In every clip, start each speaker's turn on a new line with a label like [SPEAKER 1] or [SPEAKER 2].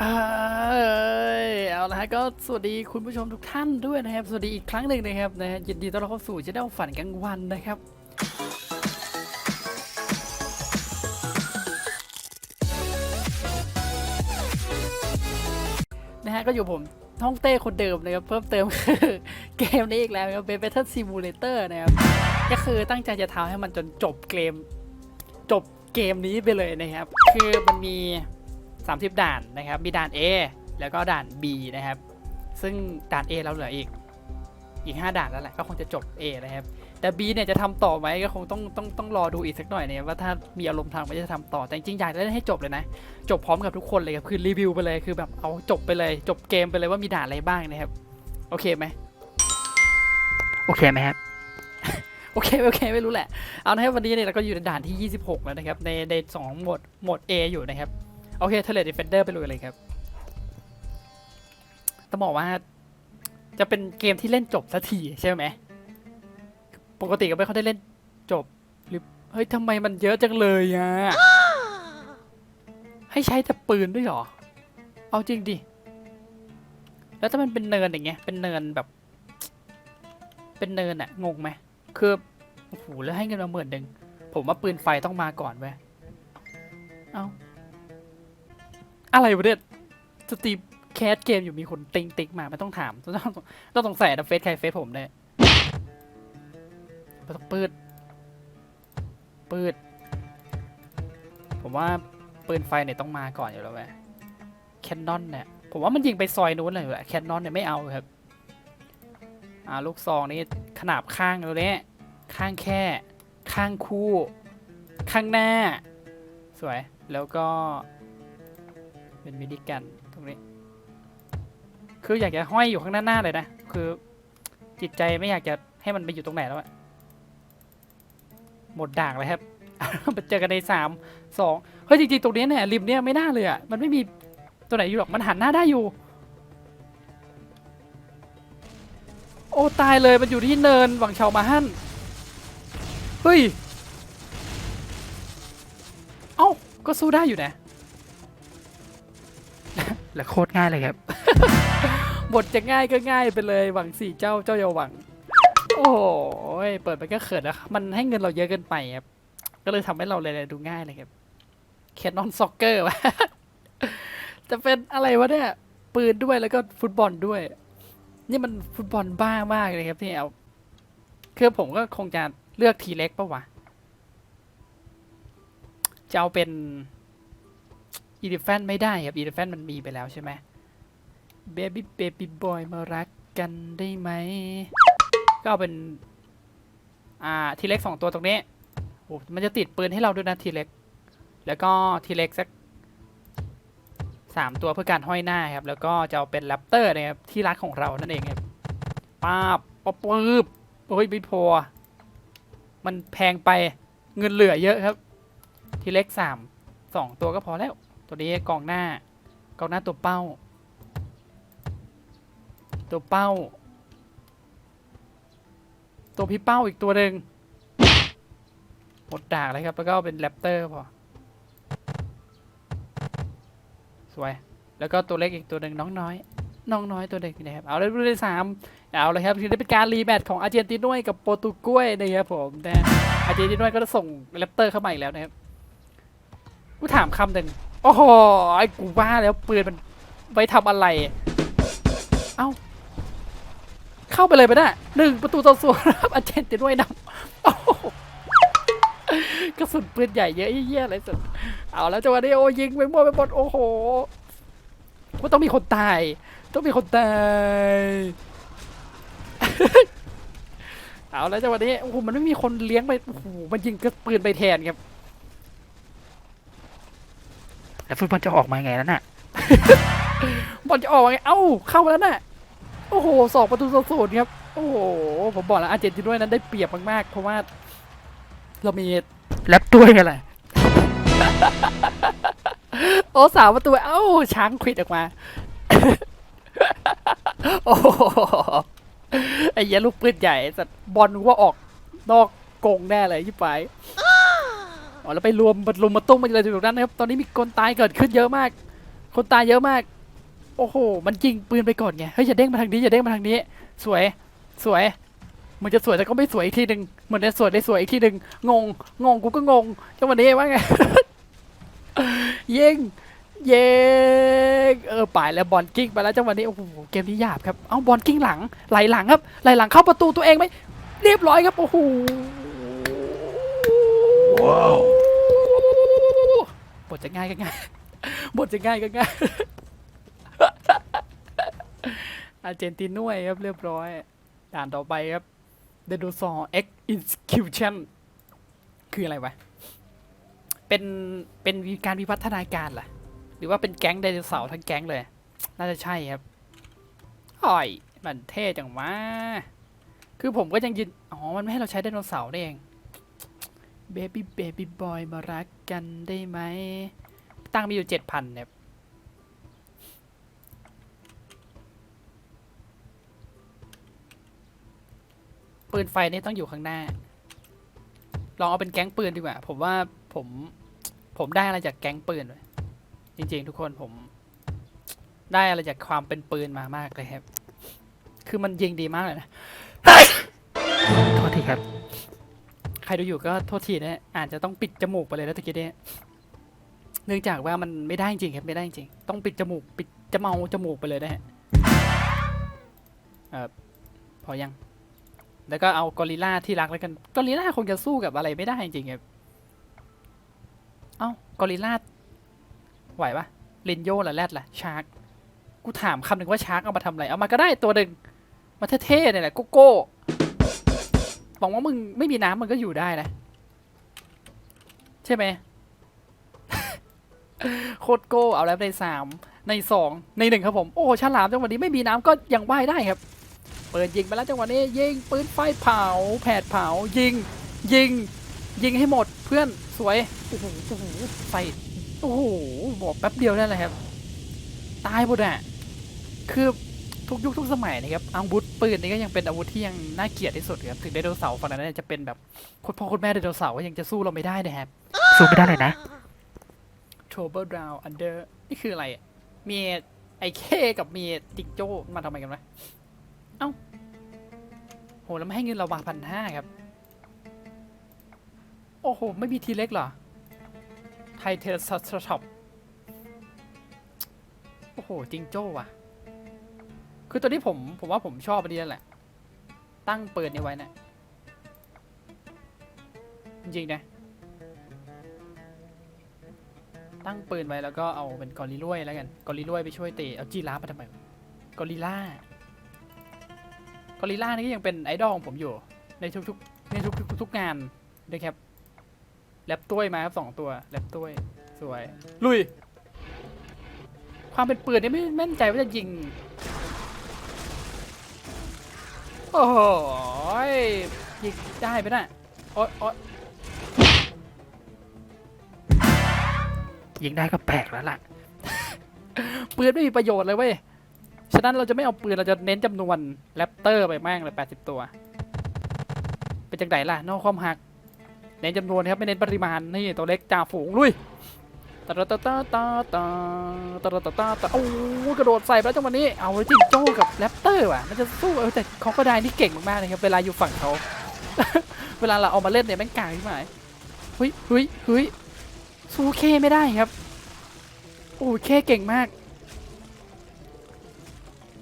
[SPEAKER 1] เอยเอาละฮะก็สวัสดีคุณผู้ชมทุกท่านด้วยนะครับ สวัสดีอีกครั้งหนึ่งนะครับนะฮะยินดีต้อนรับเข้าสู่ช anel ฝันกลางวันนะครับ นะฮะก็อยู่ผมท่องเต้คนเดิมนะครับ เพิ่มเติมคือเกมนี้อีกแล้วนะครับเป็น Battle Simulator นะครับ ก็คือตั้งใจจะทำให้มันจนจบเกม จบเกมนี้ไปเลยนะครับ คือมันมี 30 ด่านนะครับ มีด่าน A แล้วก็ด่าน B นะครับ ซึ่งด่าน A เราเหลืออีกอีก 5 ด่านแล้วแหละก็คงจะจบ A นะครับ แต่ B เนี่ยจะทำต่อไหมก็คงต้องต้องต้องรอดูอีกสักหน่อยเนี่ยว่าถ้ามีอารมณ์ทางมันจะทำต่อแต่จริงๆอยากจะเล่นให้จบเลยนะ จบพร้อมกับทุกคนเลยครับคือรีวิวไปเลยคือแบบเอาจบไปเลย จบเกมไปเลยว่ามีด่านอะไรบ้างนะครับ โอเคไหมโอเคไหมครับโอเคโอเคไม่รู้แหละเอานะครับวันนี้เนี่ยเราก็อยู่ในด่านที่ 26 แล้วนะครับในในสองโหมดโหมด A อยู่นะครับ โอเคเทเลด d เฟนเดอร์ไปเลยเลยครับ ต้องบอกว่า จะเป็นเกมที่เล่นจบสักทีใช่ไหม ปกติก็ไม่ค่อยได้เล่นจบหรือเฮ้ยทำไมมันเยอะจังเลยอะ ให้ใช้แต่ปืนด้วยเหรอ เอาจริงดิ แล้วถ้ามันเป็นเนินอย่างเงี้ย เป็นเนินแบบ เป็นเนินอะงงไหม คือโอ้โหแล้วให้เงินมาหมื่นหนึ่งผมว่าปืนไฟต้องมาก่อนเว้ย เอา อะไรวะเนี่ยสตรีมแคสเกมอยู่มีคนติ๊งติ๊กมาไม่ต้องถามต้องต้องต้องสงสัยนะเฟซใครเฟซผมเนี่ยต้องปืดปืด ผมว่าปืนไฟเนี่ยต้องมาก่อนอยู่แล้วแหละแคนนอนเนี่ยผมว่ามันยิงไปซอยนู้นเลยแหละแคนนอนเนี่ยไม่เอาครับอ่าลูกซองนี่ขนาบข้างแล้วเนี่ยข้างแค่ ข้างคู่ ข้างหน้า สวย แล้วก็ เป็นมินิกันตรงนี้ คืออยากจะห้อยอยู่ข้างหน้าเลยนะ คือจิตใจไม่อยากจะให้มันไปอยู่ตรงไหนแล้วอะหมดด่างเลยครับไปเจอกันในสามสองเฮ้ยจริงๆตรงนี้เนี่ยริมเนี่ยไม่น่าเลยอะมันไม่มีตัวไหนอยู่หรอกมันหันหน้าได้อยู่ โอ้ตายเลยมันอยู่ที่เนินหวังเฉามาหั่นเฮ้ยเอ้าก็สู้ได้อยู่นะ และโคตรง่ายเลยครับ บทจะง่ายก็ง่ายไปเลยหวังสี่เจ้าเจ้าอย่าหวัง โอ้โหเปิดไปก็เขินแล้วมันให้เงินเราเยอะเกินไปครับ ก็เลยทำให้เราเลยดูง่ายเลยครับแคนนอนซ็อกเกอร์วะจะเป็นอะไรวะเนี่ย ปืนด้วยแล้วก็ฟุตบอลด้วย นี่มันฟุตบอลบ้ามากเลยครับที่เอาคือผมก็คงจะเลือกทีเล็กปะวะจะเอาเป็น อีดิฟแฟนไม่ได้ครับอีดิฟแฟนมันมีไปแล้วใช่ไหมเบบี้เบบี้บอยมารักกันได้ไหม ก็เอาเป็น อ่า ทีเล็กสองตัวตรงนี้โอ้มันจะติดปืนให้เราด้วยนะทีเล็ก แล้วก็ทีเล็กสักสามตัวเพื่อการห้อยหน้าครับ แล้วก็จะเอาเป็นแรปเตอร์นะครับที่รักของเรานั่นเองครับป้าบป๊บปืบโอ้ยไม่พอ มันแพงไปเงินเหลือเยอะครับ ทีเล็กสามสองตัวก็พอแล้ว ตัวนี้กองหน้ากองหน้าตัวเป้า ตัวเป้า ตัวพี่เป้าอีกตัวหนึ่งหมดดากเลยครับแล้วก็เป็นแรปเตอร์พอสวย แล้วก็ตัวเล็กอีกตัวหนึ่งน้องน้อยน้องน้อยตัวเด็กนะครับเอาเลยรุ่นที่สามเอาเลยครับทีนี้เป็นการรีแมตช์ของอาร์เจนตินวยกับโปรตุเกสนะครับผมนะอาร์เจนตินวยก็จะส่งแรปเตอร์เข้ามาอีกแล้วนะครับกูถามคำหนึ่ง โอ้โหไอ้กูว่าแล้วปืนมันไว้ทำอะไร เอ้า เข้าไปเลยไปได้หนึ่งประตูต่อศูนย์ครับอาเจนตินวยนำโอ้โหกระสุนปืนใหญ่เยอะเยี่ยๆเลยสุด เอาแล้วจังหวะนี้โอ้ยิงไปมั่วไปหมดโอ้โหว่าต้องมีคนตาย ต้องมีคนตาย เอาแล้วจังหวะนี้โอ้โหมันไม่มีคนเลี้ยงไปโอ้โหมันยิงกระปืนไปแทนครับ แล้วฟุตบอลจะออกมาไงแล้วน่ะ บอลจะออกมาไง เอ้า เข้ามาแล้วน่ะ โอ้โห สองประตูต่อศูนย์ครับ โอ้โห ผมบอกแล้วอาร์เจนตินาด้วยนั้นได้เปรียบมากๆ เพราะว่าเรามีแรปด้วยกันแหละโอ้สามประตู เอ้า ช้างควิดออกมา โอ้โหไอ้เหี้ยลูกปืนใหญ่สัตว์บอลว่าออกนอกกรงแน่เลยยี่ไป อ๋อแล้วไปรวมรวมมาตุ้มมาเลยตรงนั้นนะครับตอนนี้มีคนตายเกิดขึ้นเยอะมาก คนตายเยอะมาก โอ้โห มันยิงปืนไปก่อนไงเฮ้ยอย่าเด้งมาทางนี้อย่าเด้งมาทางนี้ สวยสวยมันจะสวยแต่ก็ไม่สวยอีกทีหนึ่งเหมือนจะสวยได้สวยอีกทีหนึ่งงงงงกูก็งงจังหวะนี้ว่าไงยิงเยิงเออป่ายแล้วบอลกิ้งไปแล้วจังหวะนี้โอ้โหเกมนี้หยาบครับ เอาบอลกิ้งหลังไหลหลังครับไหลหลังเข้าประตูตัวเองไหมเรียบร้อยครับโอ้โห
[SPEAKER 2] ว้าว
[SPEAKER 1] บทจะง่ายก็ง่ายบทจะง่ายก็ง่ายอาร์เจนตินวยครับเรียบร้อย ด่านต่อไปครับเดโ o ซอร์ X Execution คืออะไรวะ เป็น เป็นการวิวัฒนาการเหรอหรือว่าเป็นแก๊งไดโนเสาร์ทั้งแก๊งเลย น่าจะใช่ครับอ้อยมันเท่จังวะคือผมก็ยังยืนอ๋อ มันไม่ให้เราใช้ไดโนเสาร์นี่เอง เบบี้เบบี้บอยมารักกันได้ไหม ตั้งมีอยู่เจ็ดพันเนี่ยปืนไฟนี่ต้องอยู่ข้างหน้า ลองเอาเป็นแก๊งปืนดีกว่า ผมว่าผม ผมได้อะไรจากแก๊งปืนเลยจริง ๆ ทุกคนผมได้อะไรจากความเป็นปืนมามากเลยครับ คือมันยิงดีมากเลยนะโทษทีครับ ใครดูอยู่ก็โทษทีนะอาจจะต้องปิดจมูกไปเลยนะตะกี้เนี่ยเนื่องจากว่ามันไม่ได้จริงครับไม่ได้จริง ต้องปิดจมูก ปิดจะเมาจมูกไปเลยนะฮะเออพอยัง แล้วก็เอากอริลลาที่รักแล้วกันกอริลลาคงจะสู้กับอะไรไม่ได้จริงครับเอ้ากอริลลาไหวปะลินโยล่ะแรดล่ะชาร์กกูถามคำหนึ่งว่าชาร์กเอามาทำอะไรเอามาก็ได้ตัวหนึ่งมาเท่ๆเนี่ยแหละโกโก้ วังว่ามึงไม่มีน้ำมึงก็อยู่ได้นะ ใช่ไหมโคตรโก้เอาแล้วในสามในสองในหนึ่งครับผม โอ้ฉลามจังหวะนี้ไม่มีน้ำก็ยังว่ายได้ครับ เปิดยิงไปแล้วจังหวะนี้ ยิงปืนไฟเผา แผดเผา ยิง ยิง ยิงให้หมดเพื่อนสวยโอ้โหโอ้โหใส่โอ้โหบอกแป๊บเดียวนั่นแหละครับ ตายหมดอะคือ ทุกยุคทุกสมัยนะครับอาวุธปืนนี่ก็ยังเป็นอาวุธที่ยังน่าเกลียดที่สุดครับถึงไดโนเสาร์ฝั่งนั้นเนยจะเป็นแบบโคุณพ่อคุณแม่ไดโนเสาร์ก็ยังจะสู้เราไม่ได้นะครับ สู้ไม่ได้เลยนะ Trouble Down Under นี่คืออะไรอะมีไอเคกับมีติ๊กโจ้มาทำไมกันวะเอ้าโหแล้วไม่ให้เงินเราวางพันห้าครับ โอ้โห ไม่มีทีเล็กเหรอ ไทเทสช็อปโอ้โห จิงโจ้ว่ะ คือตัวนี้ผมผมว่าผมชอบอันนี้นั่นแหละ ตั้งเปิดนี้ไว้นะจริงนะ ตั้งปืนไว้แล้วก็เอาเป็นกอริลลวยแล้วกันกอริลลวยไปช่วยเตะเอาจีราฟมาทำไมกอริล่ากอริล่านี่ก็ยังเป็นไอดอลของผมอยู่ ในทุกๆในทุกๆทุกงานนะครับแลบต้วยมาครับสองตัวแลบต้วยสวย ลุย ความเป็นปืนนี่ไม่แม่นใจว่าจะยิง โอ้โหยยิงได้ไหมน่ะโอ๊ยโอ๊ยยิงได้ก็แปลกแล้วล่ะ ปืนไม่มีประโยชน์เลยเว้ย ฉะนั้นเราจะไม่เอาปืนเราจะเน้นจำนวนแรปเตอร์ไปแม่งเลย 80 ตัว เป็นจังไดล่ะ นอกความหัก เน้นจำนวนครับไม่เน้นปริมาณ นี่ตัวเล็กจ่าฝูงลุย ตาตาตาตาตาตาตาตาตาตาตาโอ้กระโดดใส่ไปแล้วจังหวะนี้ เอาเลยจิงโจ้กับแรปเตอร์ว่ะ มันจะสู้เออแต่เขาก็ได้นี่เก่งมากๆเลยครับ เวลาอยู่ฝั่งเขา เวลาเราเอามาเล่นเนี่ยแม่งกลางขึ้นมาเฮ้ยเฮ้ยเฮ้ยสู้เคไม่ได้ครับ โอ้เคเก่งมาก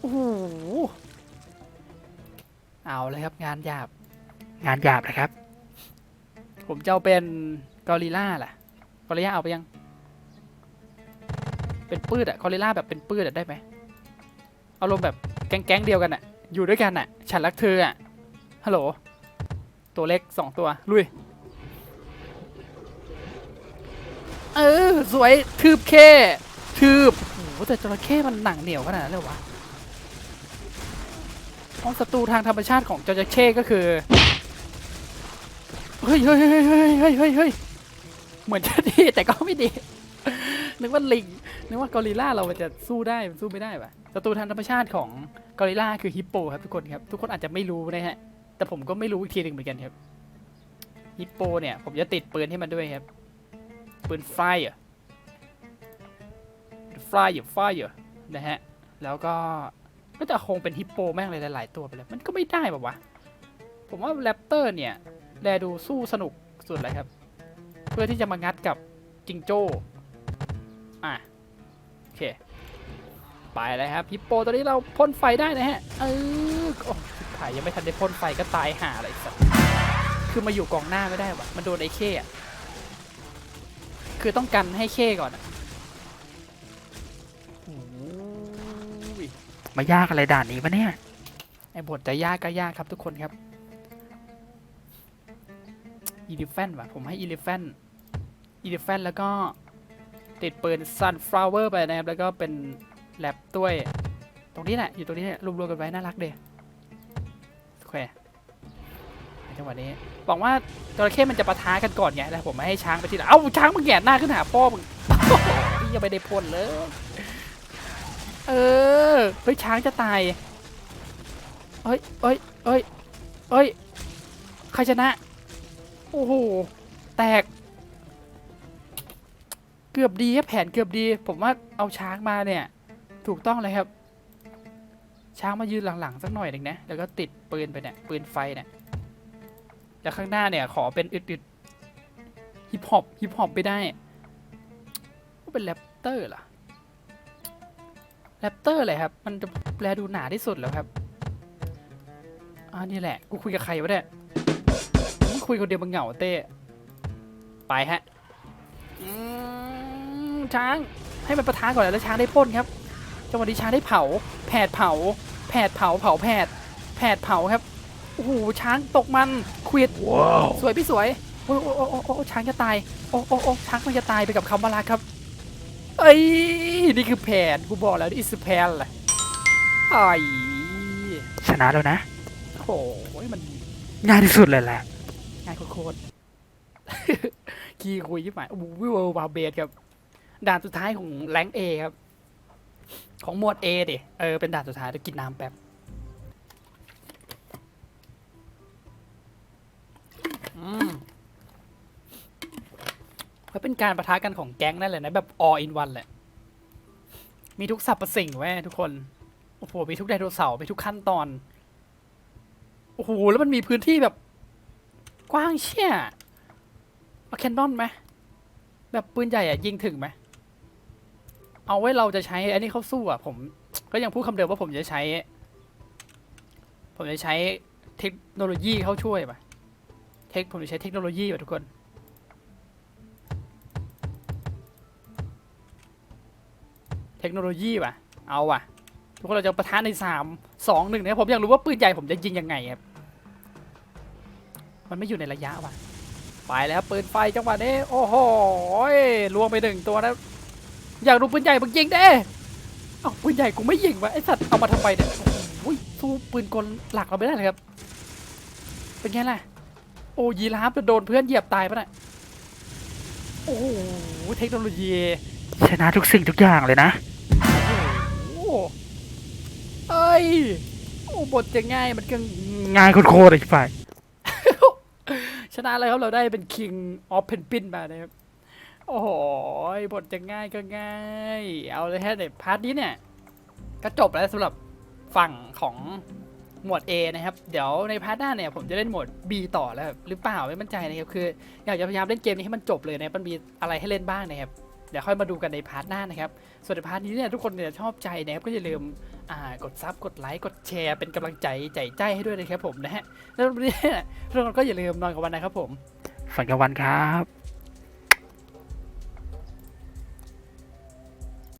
[SPEAKER 1] โอ้โห เอาเลยครับงานหยาบ งานหยาบนะครับ ผมจะเอาเป็นกอริลล่าล่ะกอริลล่าเอาไปยัง เป็นปืดอะกอริลล่าแบบเป็นปืดอะได้ไหมเอารมณ์แบบแก๊งเดียวกันอะอยู่ด้วยกันอะฉันรักเธออะฮัลโหล ตัวเล็กสองตัว ลุย เออ สวยทืบเคทืบโอ้โหแต่จระเข้มันหนังเหนียวขนาดนั้นเลยวะห้องศัตรูทางธรรมชาติของจระเข้ก็คือ เฮ้ยเฮ้ยเฮ้ยเฮ้ยเฮ้ยเฮ้ยเหมือนจะดีแต่ก็ไม่ดี นึกว่าลิง นึกว่ากอริลล่าเราจะสู้ได้สู้ไม่ได้ปะศัตรูทางธรรมชาติของกอริลล่าคือฮิปโปครับทุกคนครับ ทุกคนอาจจะไม่รู้นะฮะ แต่ผมก็ไม่รู้อีกทีหนึ่งเหมือนกันครับ ฮิปโปเนี่ย ผมจะติดปืนให้มันด้วยครับ ปืนไฟอะไฟอยู่ฟอยู่นะฮะ แล้วก็ก็จะคงเป็นฮิปโปแม่งเลยหลายๆตัวไปเลย มันก็ไม่ได้แบบวะ ผมว่าแรปเตอร์เนี่ยแลดูสู้สนุกสุดเลยครับ เพื่อที่จะมางัดกับจิงโจ้ เค ไปเลยครับฮิปโปตัวนี้เราพ่นไฟได้นะฮะ เออโอ้ชิบหายยังไม่ทันได้พ่นไฟก็ตายห่าอะไรสักคือมาอยู่กองหน้าไม่ได้วะมันโดนไอ้เข้อะคือต้องกันให้เข้ก่อนอะโอ้ยมายากอะไรด่านนี้ปะเนี่ย ไอ้บทจะยากก็ยากครับทุกคนครับอีลิฟแฟนว่ะ ผมให้อีลิฟแฟนอีลิฟแฟนแล้วก็ ติดปืน Sunflower ไปนะครับ แล้วก็เป็นแลบด้วย ตรงนี้แหละ อยู่ตรงนี้แหละรวมๆกันไว้น่ารักเดยโอเคในจังหวะนี้บอกว่าจระเข้มันจะปะทะกันก่อนไงแล้วผมไม่ให้ช้างไปทีหลังเอ้าช้างมึงแหงหน้าขึ้นหาพ่อมึงนี่ยังไม่ได้พ่นเลย เออ เฮ้ยช้างจะตายเอ้ยเอ้ยเอ้ยเอ้ยใครชนะ โอ้โห แตก กือบดีครับแผนเกือบดี ผมว่าเอาช้างมาเนี่ย ถูกต้องเลยครับ ช้างมายืนหลังๆสักหน่อยหนึ่งนะแล้วก็ติดปืนไปเนี่ยปืนไฟเนี่ยแล้วข้างหน้าเนี่ยขอเป็นอึดๆฮิปฮอปฮิปฮอปไปได้ก็เป็นแรปเตอร์เหรอแรปเตอร์เลยครับ มันจะแปลดูหนาที่สุดแล้วครับอ่านี่แหละ กูคุยกับใครวะเนี่ยคุยคนเดียวมึงเหงาเต้ ไปฮะ อืม ช้างให้มันประทานก่อนแล้วช้างได้พ่นครับจังหวะนี้ช้างได้เผา แผดเผา แผดเผาเผาแผด แผดเผาครับโอ้โหช้างตกมันควิดสวยพี่สวยโอ้โอ้โอ้โอ้โอ้ช้างจะตายโอ้โอ้โอ้ช้างมันจะตายไปกับคำว่ารักครับ เอ้ยนี่คือแผนกูบอกแล้วนี่คือแผนแหละไอ้ชนะแล้วนะโอ้โหมันง่ายที่สุดเลยแหละง่ายโคตรๆคีย์คุยยิ่งหมายโอ้โหวิวบาเบสครับ ด่านสุดท้ายของแรงเอครับ ของหมวดเอดิเออเป็นด่านสุดท้ายเดี๋ยวกินน้ำแป๊บอืมมันเป็นการประทะกันของแก๊งนั่นแหละนะแบบ all in one แหละ มีทุกสรรพสิ่งแว้ทุกคน โอ้โห มีทุกไดโนเสาร์มีทุกขั้นตอน โอ้โห แล้วมันมีพื้นที่แบบ กว้างเชี่ยเอาแคนนอนไหมแบบปืนใหญ่อะยิงถึงไหม เอาไว้เราจะใช้อันนี้เข้าสู้อะผมก็ยังพูดคำเดิมว่าผมจะใช้ ผมจะใช้เทคโนโลยีเข้าช่วยปะเทคผมจะใช้เทคโนโลยีปะทุกคนเทคโนโลยีป่ะ เอาว่ะ ทุกคนเราจะประทานในสามสองหนึ่งนะผมอยากรู้ว่าปืนใหญ่ผมจะยิงยังไงครับ มันไม่อยู่ในระยะว่ะ ไปแล้วปืนไฟจังหวะนี้ โอ้โหลวงไปหนึ่งตัวแล้ว อยากดูปืนใหญ่มึงยิงเด้เอ้าปืนใหญ่กูไม่ยิงวะไอสัตว์เอามาทำไมเนี่ยโอ้โหสู้ปืนกลหลักเราไม่ได้เลยครับ เป็นไงล่ะ โอ้ยีราฟจะโดนเพื่อนเหยียบตายปะเนี่ยโอ้โหเทคโนโลยีชนะทุกสิ่งทุกอย่างเลยนะโอ้โหเอ้ยโอ้บทจะง่ายมันก็ง่ายโคตรๆเลยไปชนะเลยครับเราได้เป็น King of Penguin มานะครับ โอ้โหบทจะง่ายก็ง่าย เอาเลยฮะในพาร์ทนี้เนี่ย ก็จบแล้วสำหรับฝั่งของหมวด A นะครับ เดี๋ยวในพาร์ทหน้าเนี่ยผมจะเล่นหมวด B ต่อแล้วหรือเปล่าไม่มั่นใจนะครับคืออยากจะพยายามเล่นเกมนี้ให้มันจบเลยนะมันมีอะไรให้เล่นบ้างนะครับเดี๋ยวค่อยมาดูกันในพาร์ทหน้านะครับ ส่วนในพาร์ทนี้เนี่ยทุกคนเนี่ยชอบใจนะครับก็อย่าลืมกดซับกดไลค์กดแชร์เป็นกำลังใจใจใจให้ด้วยนะครับผมนะฮะแล้ววันนี้เนี่ยทุกคนก็อย่าลืมนอนกับวันนะครับผมฝันกับวันครับ